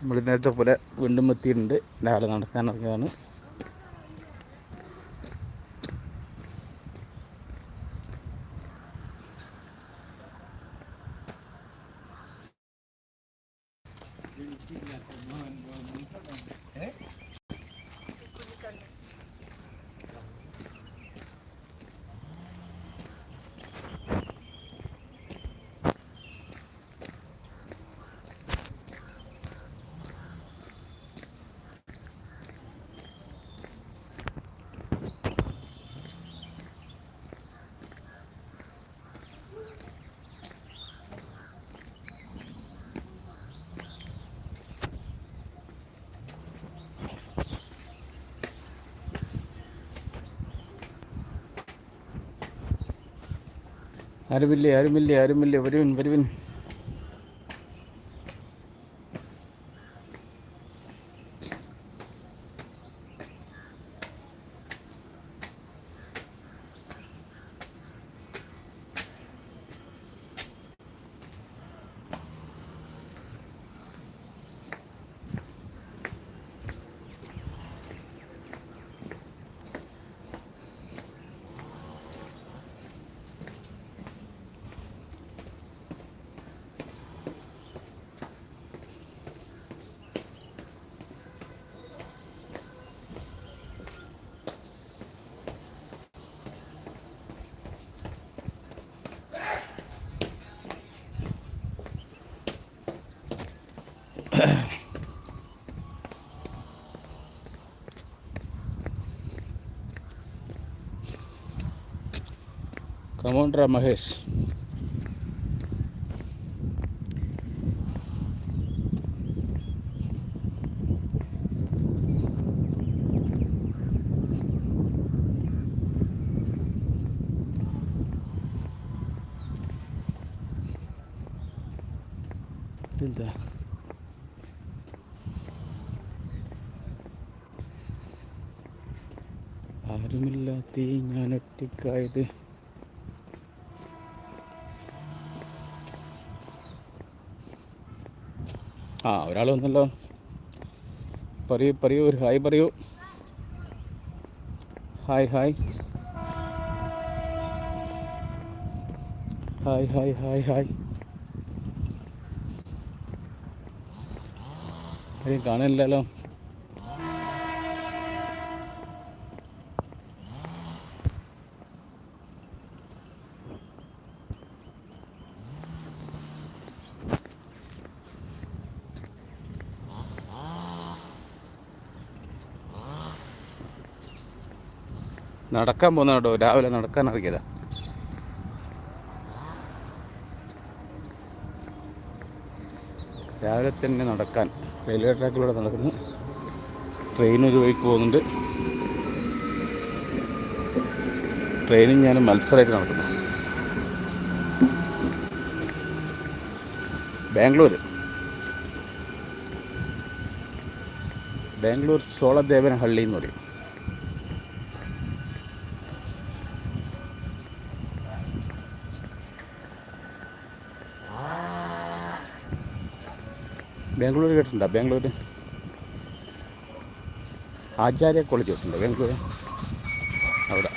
നമ്മൾ നേരത്തെ പോലെ വീണ്ടും എത്തിയിട്ടുണ്ട്. രാവിലെ നടക്കാൻ ഇറങ്ങിയതാണ് ആരുമില്ലേ ആരുമില്ലേ ആരുമില്ലേ വരുവിൻ വരുവിൻ കമോണ്ട്ര മഹേഷ് എന്താ ആരുമില്ലാത്ത ഈ ആ ഒരാൾ വന്നല്ലോ പറയൂ പറയൂ ഒരു ഹായ് പറയൂ. Hi hi. Hi hi hi hi. ആരെയും കാണാനില്ലല്ലോ നടക്കാൻ പോകുന്ന കേട്ടോ രാവിലെ നടക്കാൻ അറിയതാ രാവിലെ തന്നെ നടക്കാൻ. റെയിൽവേ ട്രാക്കിലൂടെ നടക്കുന്നു. ട്രെയിൻ ഒരു വഴിക്ക് പോകുന്നുണ്ട്. ട്രെയിനും ഞാൻ മത്സരമായിട്ട് നടക്കുന്നു. ബാംഗ്ലൂർ ബാംഗ്ലൂർ സോളദേവനഹള്ളി എന്ന് പറയും. ബാംഗ്ലൂർ കേട്ടിട്ടുണ്ടോ? ബാംഗ്ലൂർ ആചാര്യ കോളേജ് കേട്ടിട്ടുണ്ടോ? ബാംഗ്ലൂർ അവിടെ.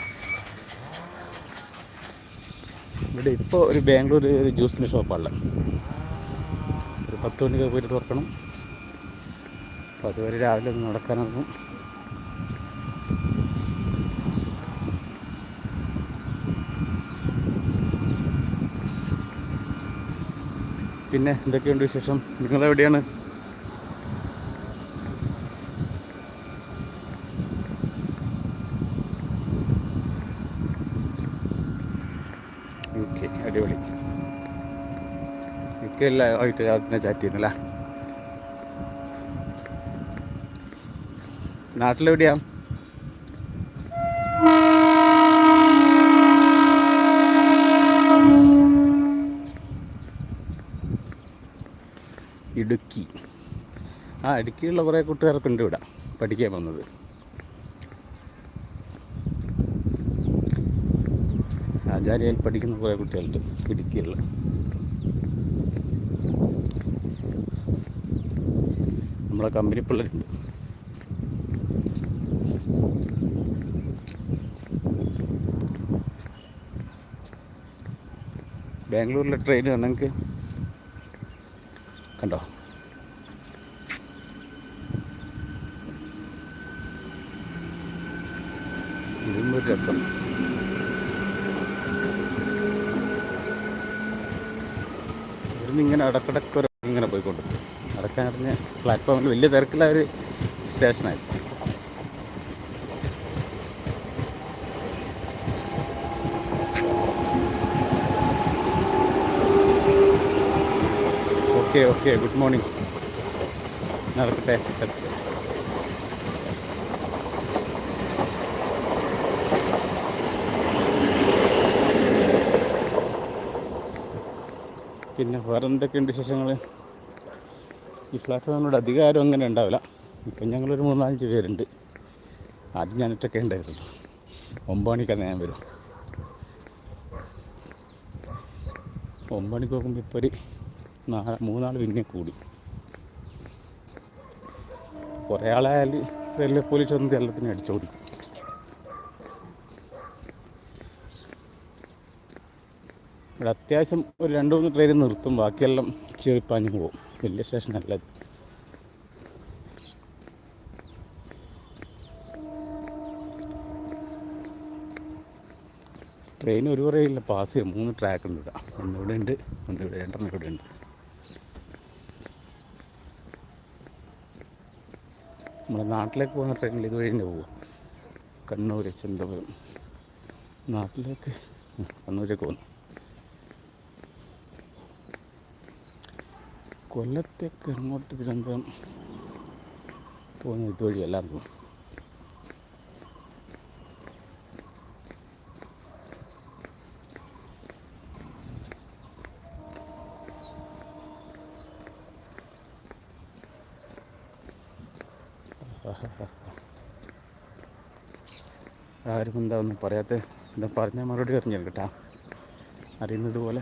ഇവിടെ ഇപ്പോൾ ഒരു ബാംഗ്ലൂർ ഒരു ജ്യൂസിന്റെ ഷോപ്പാണ്. ഒരു പത്ത് മണിക്ക് പോയിട്ട് തുറക്കണം. അപ്പോൾ അതുവരെ രാവിലെ ഒന്ന് നടക്കാനിറങ്ങും പിന്നെ എന്തൊക്കെയുണ്ട് വിശേഷം? നിങ്ങളെവിടെയാണ് യു കെ അടിപൊളി. യു കെ എല്ലാം ആയിട്ട് രാവിലെ ചാറ്റ് ചെയ്യുന്നല്ലേ? നാട്ടിലെവിടെയാ? ഇടുക്കി. ആ ഇടുക്കിയുള്ള കുറേ കൂട്ടുകാരൊക്കെ ഉണ്ട് ഇവിടെ പഠിക്കാൻ വന്നത് ആചാര്യയിൽ പഠിക്കുന്ന കുറേ കുട്ടികളുണ്ട് ഇടുക്കിയുള്ള നമ്മളെ കമ്പനി പിള്ളേരുണ്ട് ബാംഗ്ലൂരിലെ ട്രെയിൻ നിങ്ങൾക്ക് കണ്ടോ ഇതും ഒരു രസം ഇവിടുന്ന് ഇങ്ങനെ ഇടക്കിടക്ക് ഒരു അതൊക്കെ അറിഞ്ഞ് പ്ലാറ്റ്ഫോമിൽ വലിയ തിരക്കുള്ള ഒരു സ്റ്റേഷനായി ഓക്കെ ഓക്കെ ഗുഡ് മോർണിംഗ് നടക്കട്ടെ. പിന്നെ വേറെ എന്തൊക്കെയുണ്ട് വിശേഷങ്ങൾ ഈ അധികം അധികാരം അങ്ങനെ ഉണ്ടാവില്ല. ഇപ്പം ഞങ്ങളൊരു മൂന്നാലഞ്ച് പേരുണ്ട്. ആദ്യം ഞാൻ ഒറ്റയ്ക്ക് ഉണ്ടായിരുന്നു ഒമ്പത് മണിക്കാണ് ഞാൻ വരും. ഒമ്പത് മണിക്ക് നോക്കുമ്പോൾ ഇപ്പോൾ ഒരു നാല് മൂന്നാൾ പിന്നെ കൂടി. കുറേ ആളായാൽ റെയിൽവേ പോലീസ് വന്ന് എല്ലാത്തിനും അടിച്ചോടി ഇവിടെ അത്യാവശ്യം ഒരു രണ്ട് മൂന്ന് ട്രെയിൻ നിർത്തും. ബാക്കിയെല്ലാം ചെറിപ്പാഞ്ഞ് പോകും വലിയ സ്റ്റേഷനല്ല ഇത്. ട്രെയിൻ ഒരു പറയില്ല പാസ് ചെയ്യാം. മൂന്ന് ട്രാക്ക് ഉണ്ട് ഇവിടെ. ഒന്നിവിടെ ഉണ്ട് ഒന്നിവിടെ രണ്ടെണ്ണം ഇവിടെ ഉണ്ട്. നമ്മുടെ നാട്ടിലേക്ക് പോകുന്ന ട്രെയിനിൽ ഇതുവഴി തന്നെ പോകും കണ്ണൂർ ചെന്തപുരം. നാട്ടിലേക്ക് കണ്ണൂരേക്ക് പോകുന്നു. കൊല്ലത്തേക്ക് അങ്ങോട്ട് തിരുവനന്തപുരം പോകുന്ന ഇതുവഴി എല്ലാം പോകും. ആരും എന്താ ഒന്നും പറയാത്ത എന്താ പറഞ്ഞാൽ മറുപടി പറഞ്ഞു കേട്ടാ. അറിയുന്നത് പോലെ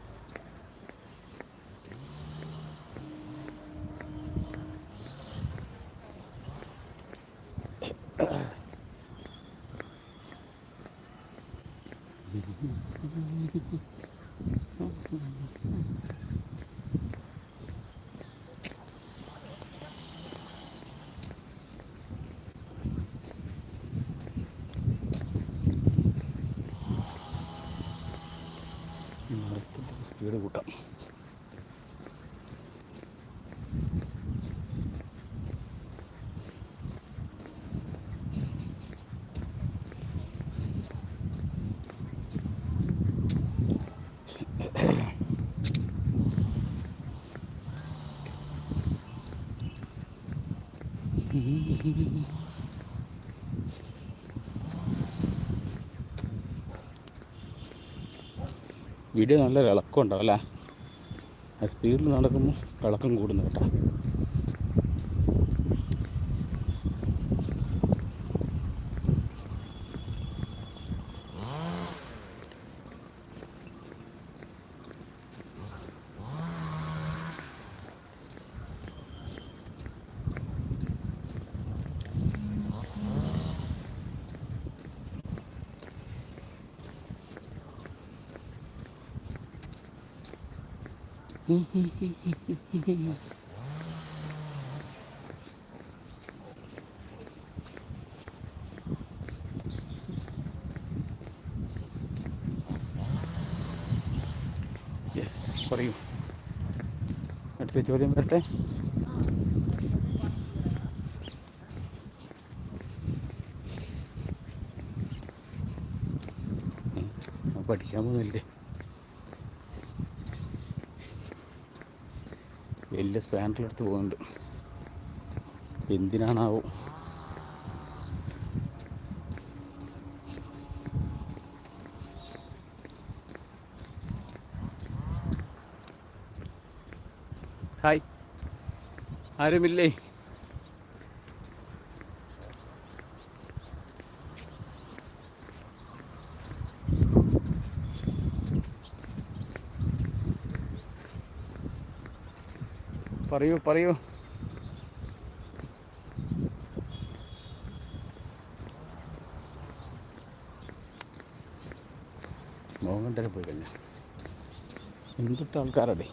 സ്പീഡ് കൂട്ടാം. വീഡിയോ നല്ല ഇളക്കം ഉണ്ടാവും അല്ലേ? സ്പീഡിൽ നടക്കുമ്പോൾ ഇളക്കം കൂടുന്നു കേട്ടോ. യെസ് പറയൂ അടുത്ത ചോദ്യം വരട്ടെ. പഠിക്കാൻ പോകുന്നില്ലേ? വലിയ സ്പാൻഡറെടുത്ത് പോകുന്നുണ്ട്. എന്തിനാണാവോ. ഹായ്. ആരുമില്ലേ? പറയൂ പറയൂ. മോഹൻഡരെ പോയി കഴിഞ്ഞാൽ എന്തൊട്ട് ആൾക്കാരടെ?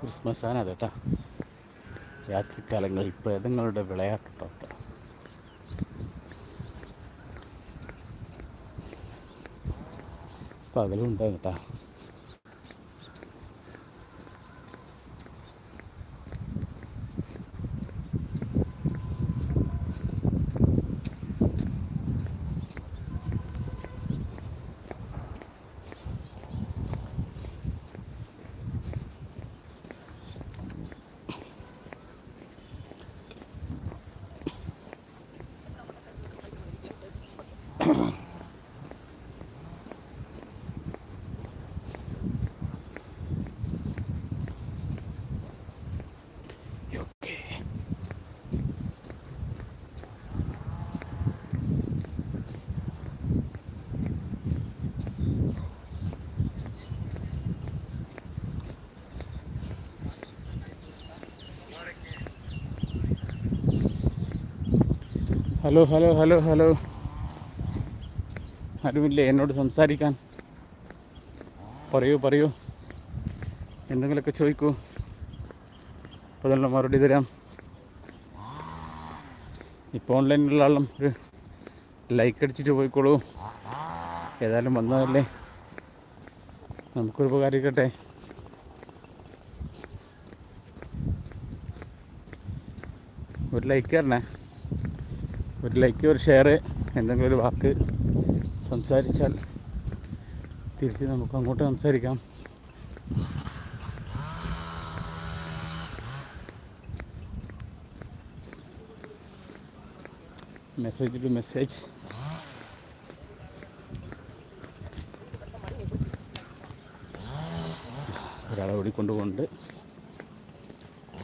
ക്രിസ്മസ് ആണ് അതേട്ടാ രാത്രികാലങ്ങളിൽ പ്രേതങ്ങളുടെ വിളയാട്ടോ. പകലും ഉണ്ടാകും കേട്ടാ ഹലോ ഹലോ ഹലോ ഹലോ. ആരുമില്ലേ എന്നോട് സംസാരിക്കാൻ? പറയൂ പറയൂ. എന്തെങ്കിലുമൊക്കെ ചോദിക്കൂ. അപ്പോൾ അതിനുള്ള മറുപടി തരാം. ഇപ്പോൾ ഓൺലൈനിലുള്ള ആളും ഒരു ലൈക്ക് അടിച്ചിട്ട് പോയിക്കോളൂ. ഏതായാലും വന്നതല്ലേ? നമുക്കൊരു ഉപകാരിക്കട്ടെ ഒരു ലൈക്ക് തരണേ ഒരു ലൈക്ക് ഒരു ഷെയർ എന്തെങ്കിലും ഒരു വാക്ക് സംസാരിച്ചാൽ തിരിച്ച് നമുക്ക് അങ്ങോട്ട് സംസാരിക്കാം. മെസ്സേജ് ടു മെസ്സേജ് ഒരാളെ പോകുന്നുണ്ട്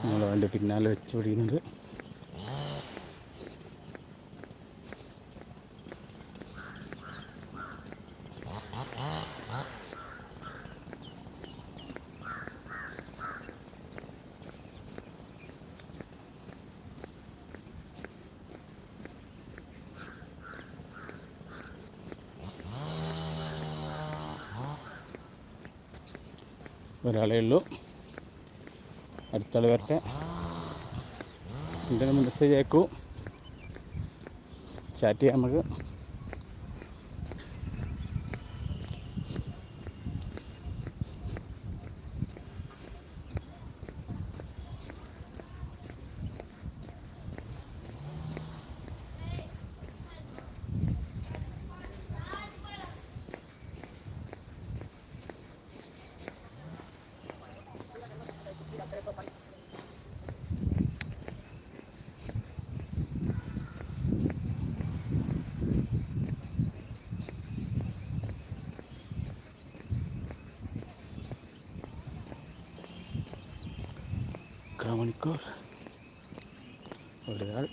നമ്മൾ അവന്റെ പിന്നാലെ വെച്ച് ഓടിക്കുന്നുണ്ട്. ഒരാളേ ഉള്ളൂ. അടുത്താൾ വരട്ടെ. എന്തെങ്കിലും മെസ്സേജ് അയക്കൂ. ചാറ്റ് ചെയ്യാം നമുക്ക്. കാമണിക്കൂർ ഒരാൾ.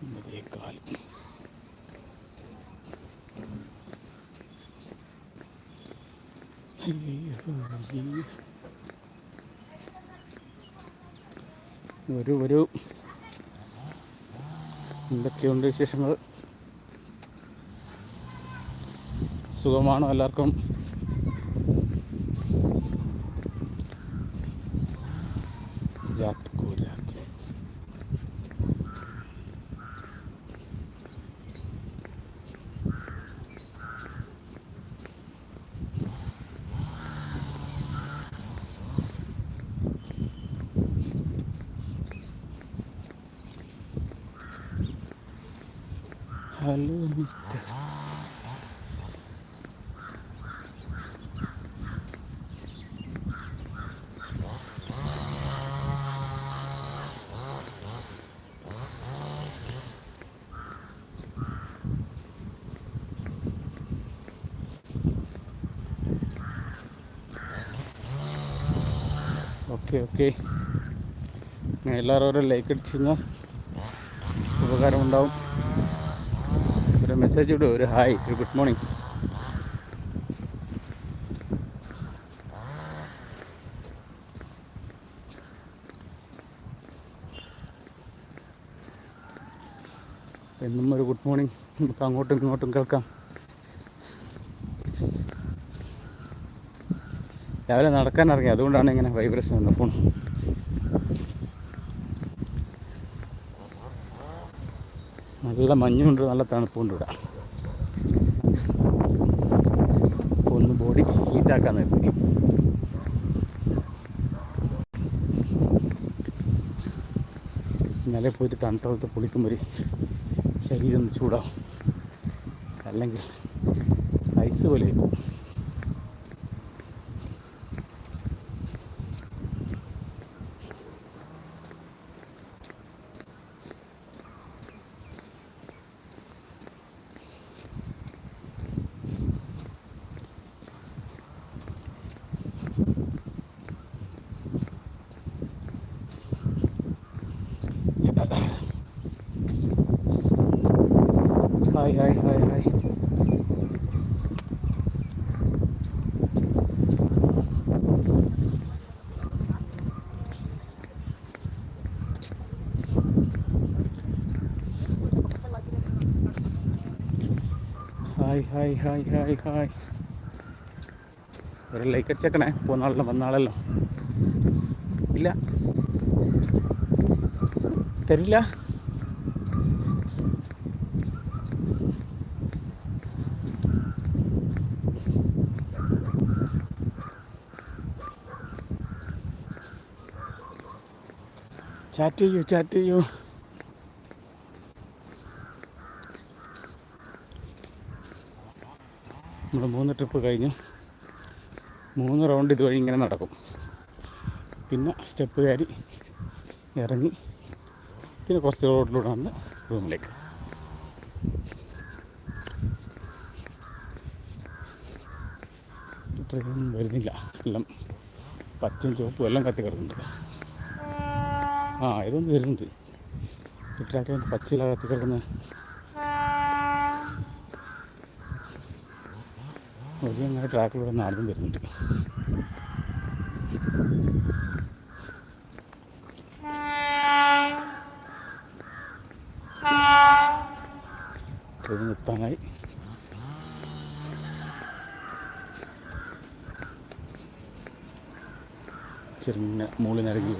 ഒമ്പതേകാൽ ഒരു ഒരു. എന്തൊക്കെയുണ്ട് വിശേഷങ്ങൾ? സുഖമാണോ എല്ലാവർക്കും? Okay okay. എല്ലാവരും ഓരോ ലൈക്ക് അടിച്ചു കഴിഞ്ഞാൽ ഉപകാരമുണ്ടാവും. ഒരു മെസ്സേജ് ഇടും ഒരു ഹായ് ഒരു ഗുഡ് മോർണിംഗ് എന്നും ഒരു ഗുഡ് മോർണിംഗ് നമുക്ക് അങ്ങോട്ടും ഇങ്ങോട്ടും കേൾക്കാം. രാവിലെ നടക്കാൻ ഇറങ്ങി. അതുകൊണ്ടാണ് ഇങ്ങനെ വൈബ്രേഷൻ ഉണ്ട് ഫോൺ നല്ല മഞ്ഞുണ്ട് നല്ല തണുപ്പുണ്ട് ഇവിടെ. ഒന്ന് ബോഡി ഹീറ്റാക്കാൻ നിർത്തി ഇന്നലെ പോയിട്ട് തണുത്ത വെള്ളത്തിൽ കുളിക്കുമ്പോൾ ഒരു ശരീരം ഒന്ന് ചൂടാവും. അല്ലെങ്കിൽ ഐസ് പോലെ ആയിപ്പോവും. Hi hi hi hi hi hi hi hi. ഒരു ലൈക്ക് അടിച്ചേക്കണേ. പോന്നാളല്ലോ വന്നാളല്ലോ. ഇല്ല. തരില്ല. ചാറ്റ് ചെയ്യൂ ചാറ്റ് ചെയ്യൂ നമ്മൾ ട്രിപ്പ് കഴിഞ്ഞ് മൂന്ന് റൗണ്ട് ഇതുവഴി ഇങ്ങനെ നടക്കും. പിന്നെ സ്റ്റെപ്പ് കയറി ഇറങ്ങി പിന്നെ കുറച്ച് റോഡിലൂടെ വന്ന് റൂമിലേക്ക്. ട്രെയിൻ വരുന്നില്ല. എല്ലാം പച്ചയും ചുവപ്പും എല്ലാം കത്തി കിടക്കുന്നുണ്ട്. ആ ഇതൊന്നും വരുന്നുണ്ട്. ഈ പച്ചയിലാണ് പച്ചയില കത്തി കിടക്കുന്ന. ഒരു അങ്ങനെ ട്രാക്കിലൂടെ നടന്നും വരുന്നുണ്ട്. ട്രെയിൻ നിർത്താനായി. ചെറുങ്ങനെ മുകളിൽ നിറങ്ങി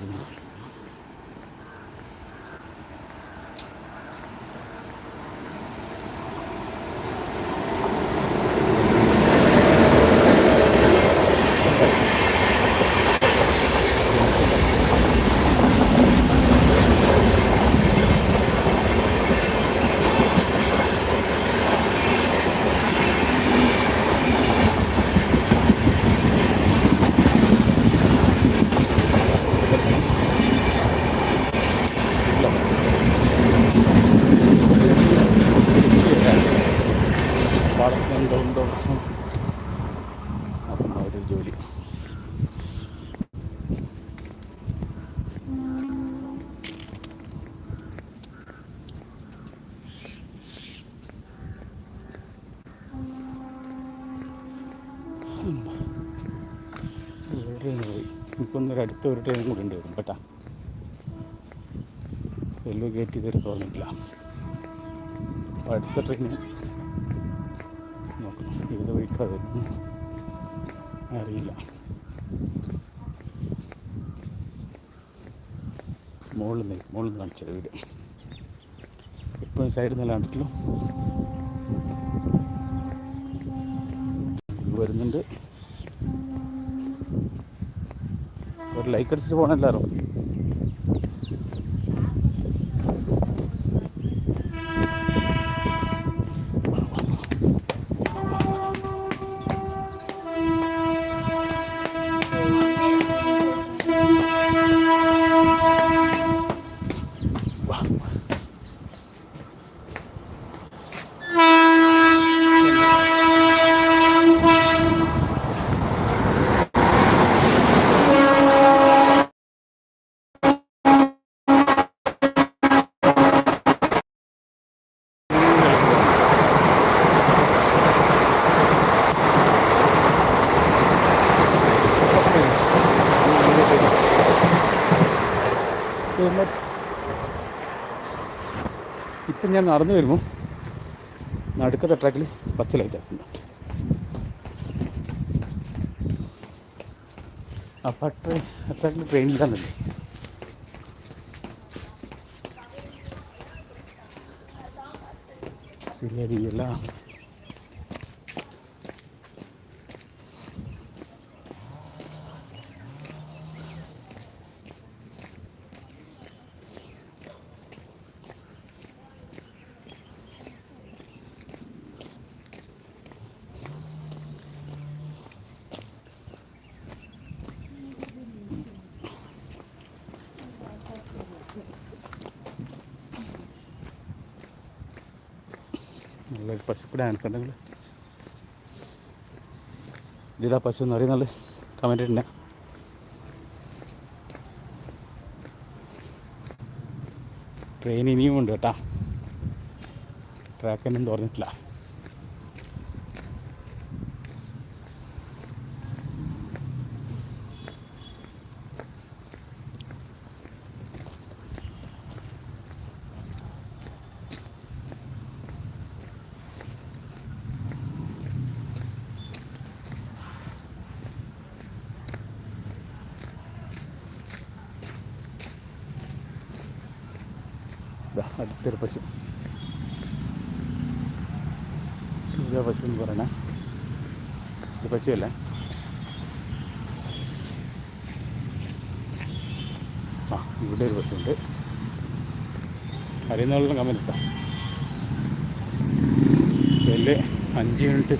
പാടത്ത് എന്തോ ഉണ്ടോ പ്രശ്നം അപ്പം അവരൊരു ജോലി ഒരു ട്രെയിൻ പോയി എനിക്കൊന്നൊരു അടുത്ത ഒരു ട്രെയിനും കൂടി ഉണ്ട് വരും കേട്ടാ റെയിൽവേ ഗേറ്റ് ഇതുവരെ തുറന്നിട്ടില്ല. അപ്പോൾ അടുത്ത ട്രെയിന് നോക്കണം. ഏത് വഴിക്കാ വരുന്നു അറിയില്ല. മുകളിൽ നിന്ന് മുകളിൽ നിന്ന് കാണിച്ചത് വീട് ഇപ്പം സൈഡിൽ നിന്ന് കണ്ടിട്ടുള്ളൂ. വരുന്നുണ്ട്. ഒരു ലൈക്ക് അടിച്ചിട്ട് പോകണം എല്ലാവരും. ഇപ്പം ഞാൻ നടന്നു വരുമ്പോൾ നടുക്കത്തെ ട്രാക്കിൽ പച്ച ലൈറ്റ് ആക്കുന്നു അപ്പം ആ ട്രെയിൻ ട്രാക്കിൽ ട്രെയിനില്ലാന്നല്ലേ ശരിയായിരിക്കില്ല നല്ലൊരു പശുക്കൂടാണ് കണ്ടെങ്കിൽ ഇതാ പശു എന്ന് പറയുന്നത്. കമന്റ് ഇടുന്ന ട്രെയിൻ ഇനിയും ഉണ്ട് കേട്ടാ. ട്രാക്ക് ഒന്നും തുറന്നിട്ടില്ല. പശു. ഇതാ പശു എന്ന് പറയണേ. ഇത് പശുവല്ലേ? ആ ഇവിടെ ഒരു പശുണ്ട്. അറിയുന്നവരുടെ കമന്റ് ഇട്ടാ. വലിയ അഞ്ച് മിനിറ്റ്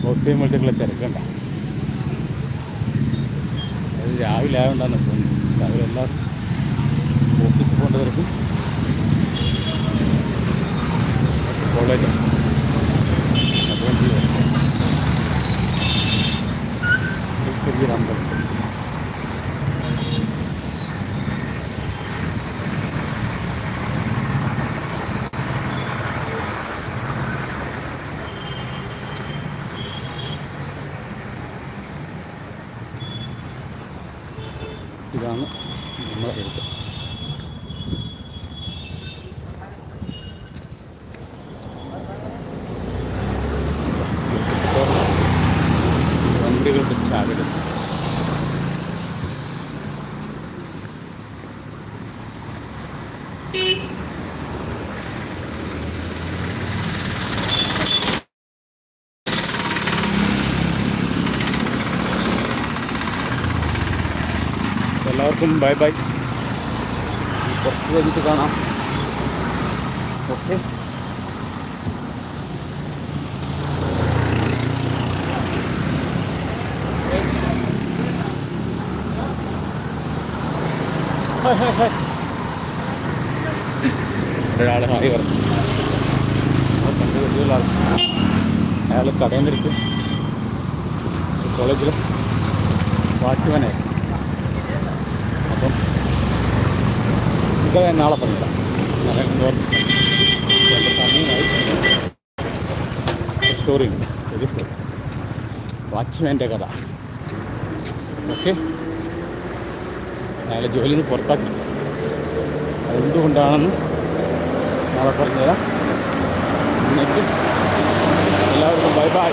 ക്ലോസ് ചെയ്യുമ്പോഴത്തേക്കുള്ള തിരക്കണ്ട അത് രാവിലെ ആയതുകൊണ്ടാണ് തോന്നുന്നത് രാവിലെ എല്ലാവർക്കും ഓഫീസിൽ പോകേണ്ട തിരക്കും. കോളേജ്. ചെറിയൊരു അമ്പലം ഇതാണ് നമ്മളെ എഴുത്ത്. എല്ലാവർക്കും ബൈ ബൈ കുറച്ച് കഴിഞ്ഞിട്ട് കാണാം. ഓക്കെ. ഒരാൾ ഹായ് പറഞ്ഞു. ആ കണ്ട് വലിയുള്ള ആൾ അയാൾ കടയിൽ നിന്നിരിക്കും കോളേജിൽ വാച്ച്മാനായി അപ്പം ഇത് നാളെ ഞാൻ ഓർമ്മിച്ചു എന്റെ സമയമായി. സ്റ്റോറി ഉണ്ട്. സ്റ്റോറി വാച്ച്മാന്റെ കഥ. ഓക്കെ അയാളെ ജോലിയിൽ നിന്ന് പുറത്താക്കി. അതെന്തുകൊണ്ടാണെന്ന് നാളെ പറഞ്ഞുതരാം. എന്നിട്ട് എല്ലാവർക്കും ബൈ ബൈ